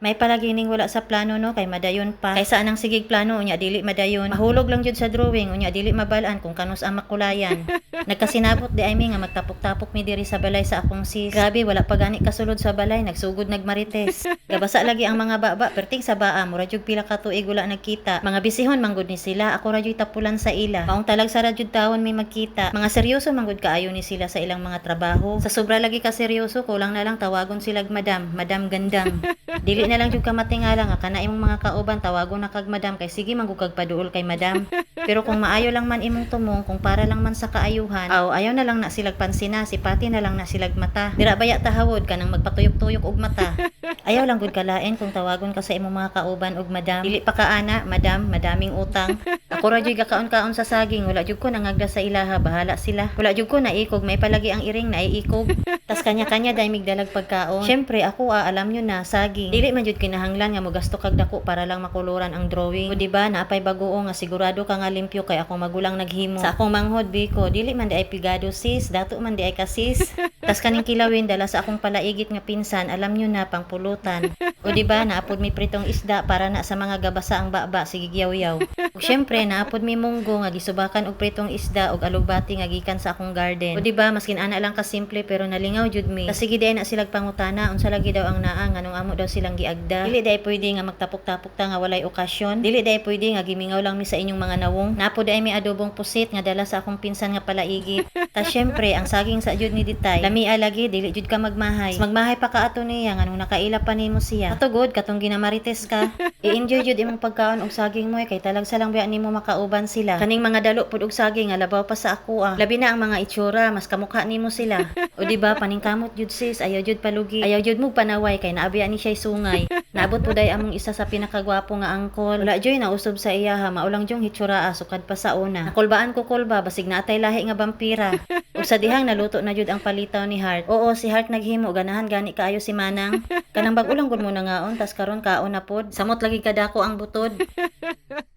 May palagining wala sa plano no kay madayon pa. Kaysa anang sigig plano unya dili madayon. Mahulog lang jud sa drawing unya dili mabalaan kung kanus ang makulayan. Nagkasinabot di ay mi nga magtapok-tapok mi diri sa balay sa akong sis. Grabe wala pa gani kasulod sa balay nagsugod nagmarites. Gabasa lagi ang mga baba perting sa baa mura jud pila ka tuig wala nagkita. Mga bisihon manggod ni sila ako ra jud tapulan sa ila. Maong talag sa ra jud tawon may magkita. Mga seryoso manggod kaayo ni sila sa ilang mga trabaho. Sa sobra lagi ka seryoso kulang na lang tawagon sila madam, madam gandang. Dili na lang jud ka matingala nga kana imong mga kauban tawagon na kag madam kay sige manggugag paduol kay madam. Pero kung maayo lang man imong tumong kung para lang man sa kaayuhan, aw ayaw na lang na silag pansina, si pati na lang na silag mata. Dira baya tahawod ka nang magpatuyok-tuyok og mata. Ayaw lang gud kalain kung tawagon ka sa imong mga kauban og madam. Dili pa ka ana, madam, madaming utang. Ako ra jud gakaon-kaon sa saging, wala jud ko nangagda sa ilaha, bahala sila. Wala jud ko naikog, may palagi ang iring na iikog. Tas kanya-kanya dahil migdalag pagkaon. Syempre ako ah, alam nyo na, saging. Dili man jud kinahanglan nga mo gasto kag dako para lang makuluran ang drawing. O di ba naapay baguo nga sigurado ka nga limpyo kay akong magulang naghimo. Sa akong manghod biko, dili man di ay pigado sis, dato man di ay kasis. Tas kaning kilawin dala sa akong palaigit nga pinsan, alam nyo na pang pulutan. O di ba naapod mi pritong isda para na sa mga gabasa ang baba sige yaw-yaw. Ug syempre naapod mi munggo nga gisubakan og pritong isda og alugbati nga gikan sa akong garden. O di ba maskin ana lang ka simple pero nalingaw jud mi. Tas sige di na silag pangutana unsa lagi daw ang naa nganong amo daw silang giagda. Dili day pwede nga magtapok-tapok ta nga walay okasyon. Dili day pwede nga gimingaw lang mi sa inyong mga nawong. Naapod ay mi adobong pusit nga dala sa akong pinsan nga palaigi. Tas syempre ang saging sa jud ni ditay. Lamia lagi dili jud ka magmahay. Magmahay pa ka ato niya nganong nakaila pa nimo siya. Matugod katong ginamarites ka. I-enjoy jud imong pagkaon og saging mo eh, kay talag sa lang biya nimo makauban sila. Kaning mga dalo pud og saging nga labaw pa sa ako ah. Labi na ang mga itsura, mas kamukha nimo sila. o di ba paningkamot jud sis, ayaw jud palugi. Ayaw jud mo panaway kay naabiya ni siya sungay. Naabot po day among isa sa pinakagwapo nga angkol. Wala joy na usob sa iya ha, maulang jong hitsura ah, sukad pa sa una. Nakulbaan ko kulba basig na atay lahi nga vampira. Ug sa dihang naluto na jud ang palitaw ni Heart. Oo, si Heart naghimo ganahan gani kaayo si Manang. Kanang bag-ulang gud mo na ngaon tas karon kaon na pod. Samot lagi kadako ang butod.